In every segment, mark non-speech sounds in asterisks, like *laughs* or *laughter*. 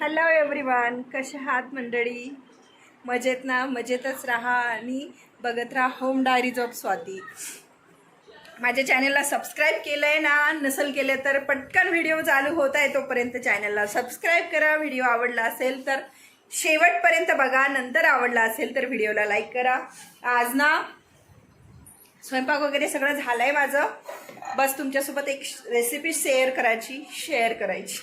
Hello everyone कशा आहात मंडळी? मजेत ना? मजेतच राहा आणि बघत राहा होम डायरीज ऑफ स्वाती. माझ्या चॅनलला सबस्क्राईब केलं आहे ना नसेल केलं तर पटकन व्हिडिओ चालू होत आहे तोपर्यंत चॅनलला सबस्क्राईब करा. व्हिडिओ आवडला असेल तर शेवटपर्यंत बघा. नंतर आवडला असेल तर व्हिडिओला लाईक करा. आज ना स्वयंपाक वगैरे सगळं झालं आहे माझं. बस तुमच्यासोबत एक रेसिपी शेअर करायची शेअर करायची.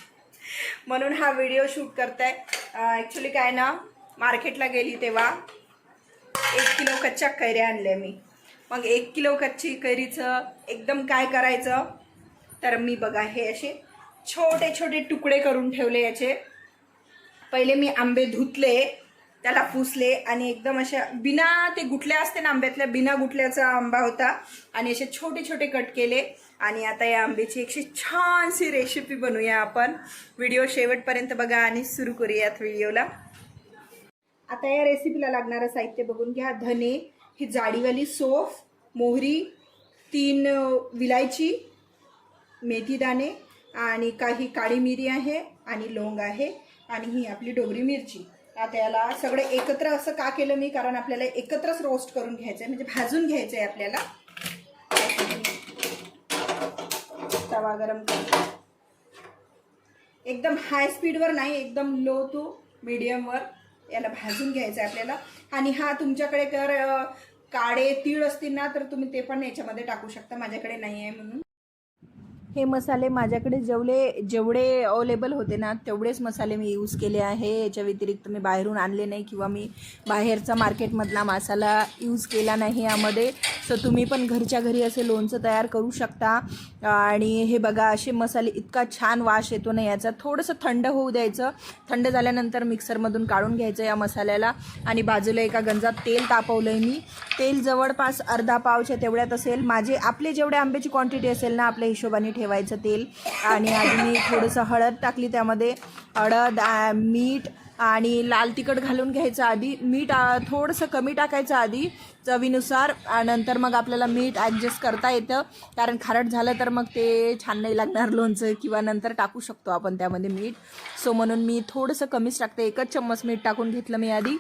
म्हणून हा व्हिडिओ शूट करताय. ॲक्च्युली काय ना मार्केटला गेली तेव्हा एक किलो कच्च्या कैऱ्या आणल्या मी. मग एक किलो कच्ची कैरीचं एकदम काय करायचं तर मी बघा हे असे छोटे छोटे तुकडे करून ठेवले याचे. पहिले मी आंबे धुतले. त्याला पुसले आणि एकदम अशा बिना ते गुटल्या असते ना आंब्यातल्या बिना गुठल्याचा आंबा होता. आणि असे छोटे छोटे कट केले. आणि आता या आंब्याची एकशी छानशी रेसिपी बनवूया आपण. व्हिडिओ शेवटपर्यंत बघा आणि सुरू करूयात व्हिडिओला आता या रेसिपीला लागणारं साहित्य बघून घ्या. धने ही जाडीवाली सोफ मोहरी तीन विलायची मेथीदाणे आणि काही काळी मिरी आहे आणि लोंग आहे आणि ही आपली डोगरी मिरची. आता याला सगळं एकत्र असं का केलं मी? कारण आपल्याला एकत्रच रोस्ट करून घ्यायचं आहे म्हणजे भाजून घ्यायचं आहे आपल्याला. तवा गरम एकदम हाय स्पीडवर नाही एकदम लो टू मीडियमवर याला भाजून घ्यायचं आहे आपल्याला. आणि हा तुमच्याकडे जर काळे तीळ असतील ना तर तुम्ही ते पण याच्यामध्ये टाकू शकता. माझ्याकडे नाही आहे म्हणून. हे मसाले माझ्याकडे जेवढे जेवढे अवेलेबल होते ना तेवढेच मसाले मी यूज केले आहे. याच्या व्यतिरिक्त मी बाहेरून आणले नाही किंवा मी बाहेरचा मार्केटमधला मसाला यूज केला नाही यामध्ये. तर तुम्ही पण घरच्या घरी असे लोणचं तयार करू शकता. आणि हे बघा असे मसाले इतका छान वास येतो ना याचा. थोडंसं थंड होऊ द्यायचं. थंड झाल्यानंतर मिक्सरमधून काढून घ्यायचं या मसाल्याला. आणि बाजूला एका गंजात तेल तापवलं आहे मी. तेल जवळपास अर्धा पावच्या तेवढ्यात असेल. माझे आपले जेवढे आंब्याची क्वांटिटी असेल ना आपल्या हिशोबाने ठेवायचं तेल. आणि आधी मी थोडंसं हळद टाकली त्यामध्ये हळद मीठ आणि लाल तिखट घालून घ्यायचं आधी. मीठ थोडंसं कमी टाकायचं आधी चवीनुसार. नंतर मग आपल्याला मीठ ॲडजस्ट करता येतं. कारण खारट झालं तर मग ते छान नाही लागणार लोणचं किंवा नंतर टाकू शकतो आपण त्यामध्ये मीठ. सो म्हणून मी थोडंसं कमीच टाकते. एकच चम्मच मीठ टाकून घेतलं मी आधी.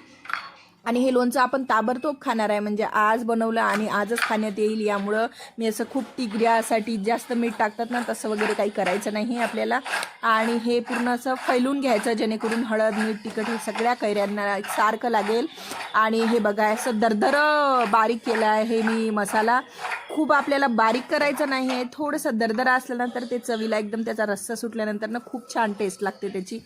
आणि हे लोणचं आपण ताबडतोब खाणार आहे. म्हणजे आज बनवलं आणि आजच खाण्यात येईल यामुळं मी असं खूप टिगऱ्यासाठी जास्त मीठ टाकतात ना तसं वगैरे काही करायचं नाही आपल्याला. आणि हे पूर्ण असं फैलून घ्यायचं जेणेकरून हळद मीठ तिखट हे सगळ्या कैऱ्यांना सारखं लागेल. आणि हे बघा असं दरदर बारीक केलं आहे हे मी मसाला. खूप आपल्याला बारीक करायचं नाही आहे. थोडंसं दरदरा असल्यानंतर ते चवीला एकदम त्याचा रस्सा सुटल्यानंतर ना खूप छान टेस्ट लागते त्याची.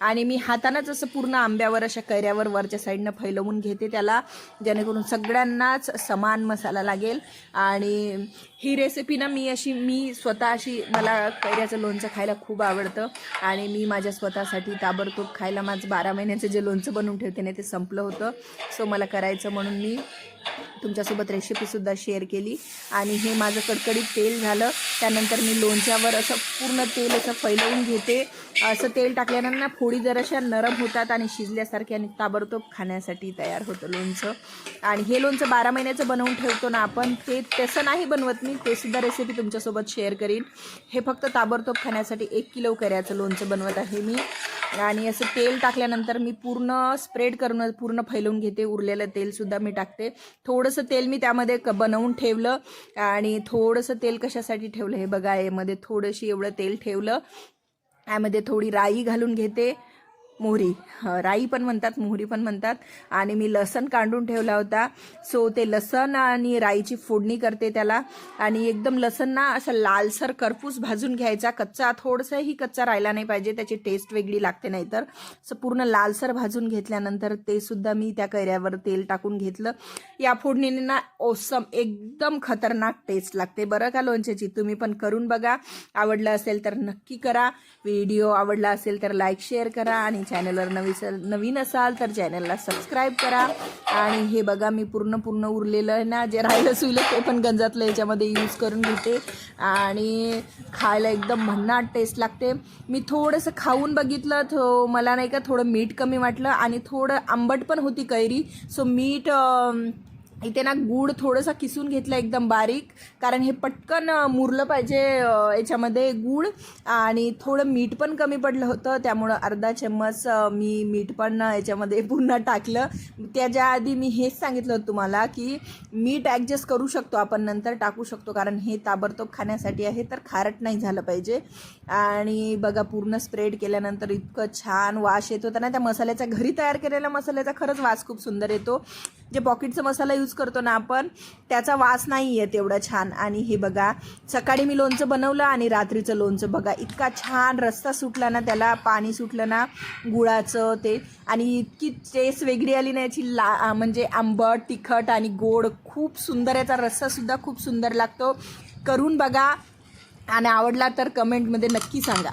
आणि मी हातानंच असं पूर्ण आंब्यावर अशा कैऱ्यावर वरच्या साईडनं फैलवून घेते त्याला जेणेकरून सगळ्यांनाच समान मसाला लागेल. आणि ही रेसिपी ना मी अशी मी स्वतः अशी मला कैऱ्याचं लोणचं खायला खूप आवडतं. आणि मी माझ्या स्वतःसाठी ताबडतोब खायला माझं बारा महिन्याचं जे लोणचं बनवून ठेवते ना ते संपलं होतं. सो मला करायचं म्हणून मी तुमच्यासोबत रेसिपीसुद्धा शेअर केली. आणि हे माझं कडकडीत तेल झालं. त्यानंतर मी लोणच्यावर असं पूर्ण तेल असं फैलवून घेते. असं तेल टाकल्यानंतर ना फोडी जराशा नरम होतात आणि शिजल्यासारखे आणि ताबडतोब खाण्यासाठी तयार होतं लोणचं. आणि हे लोणचं बारा महिन्याचं बनवून ठेवतो ना आपण ते तसं नाही बनवत मी ते सुद्धा रेसिपी तुमच्यासोबत शेअर करीन. हे फक्त ताबडतोब खाण्यासाठी एक किलो कऱ्याचं लोणचं बनवत आहे मी. आणि असं तेल टाकल्यानंतर मी पूर्ण स्प्रेड करून पूर्ण फैलवून घेते उरलेलं तेलसुद्धा मी टाकते. थोडंसं तेल मी त्यामध्ये क बनवून ठेवलं. आणि थोडंसं तेल कशासाठी ठेवलं हे बघा यामध्ये थोडंशी एवढं तेल ठेवलं. यामध्ये थोडी राई घालून घेते. मोहरी. हं, राई पण म्हणतात मोहरी पण म्हणतात. आणि मी लसण काढून ठेवला होता. सो ते लसण आणि राईची फोडणी करते त्याला. आणि एकदम लसण ना असं लालसर करपूस भाजून घ्यायचा. कच्चा थोडंसंही कच्चा राहिला नाही पाहिजे. त्याची टेस्ट वेगळी लागते नाहीतर. असं पूर्ण लालसर भाजून घेतल्यानंतर ते सुद्धा मी त्या कैऱ्यावर तेल टाकून घेतलं. या फोडणीने ना ओसम एकदम खतरनाक टेस्ट लागते. बरं का लोणच्याची? तुम्ही पण करून बघा. आवडलं असेल तर नक्की करा. व्हिडिओ आवडला असेल तर लाईक शेअर करा. आणि चॅनलवर नवी नवीन असाल तर चॅनलला सबस्क्राईब करा. आणि हे बघा मी पूर्ण पूर्ण उरलेलं आहे ना जे राहिलं सुईलं ते पण गंजातलं याच्यामध्ये यूज करून घेते. आणि खायला एकदम भन्नाट टेस्ट लागते. मी थोडंसं खाऊन बघितलं थो मला नाही का थोडं मीठ कमी वाटलं आणि थोडं आंबट पण होती कैरी. सो मीठ इथे ना गूळ थोडंसं किसून घेतलं एकदम बारीक कारण हे पटकन मुरलं पाहिजे याच्यामध्ये गूळ. आणि थोडं मीठ पण कमी पडलं होतं त्यामुळं अर्धा चम्मच मी मीठ पण याच्यामध्ये *laughs* पुन्हा टाकलं. त्याच्या आधी मी हेच सांगितलं होतं तुम्हाला की मीठ ॲडजस्ट करू शकतो आपण नंतर टाकू शकतो कारण हे ताबडतोब खाण्यासाठी आहे तर खारट नाही झालं पाहिजे. आणि बघा पूर्ण स्प्रेड केल्यानंतर इतकं छान वास येतो त्यांना त्या मसाल्याचा घरी तयार केलेल्या मसाल्याचा खरंच वास खूप सुंदर येतो. जे पॉकेटचा मसाला यूज करतो ना आपण त्याचा वास नाही येत एवढा छान. आणि हे बघा सकाळी मी लोणचं बनवलं आणि रात्रीचं लोणचं. बघा इतका छान रस्ता सुटला ना त्याला पाणी सुटलं ना गुळाचं ते. आणि इतकी टेस्ट वेगळी आली ना याची ला म्हणजे आंबट तिखट आणि गोड खूप सुंदर याचा रस्सासुद्धा खूप सुंदर लागतो. करून बघा. आणि आवडला तर कमेंटमध्ये नक्की सांगा.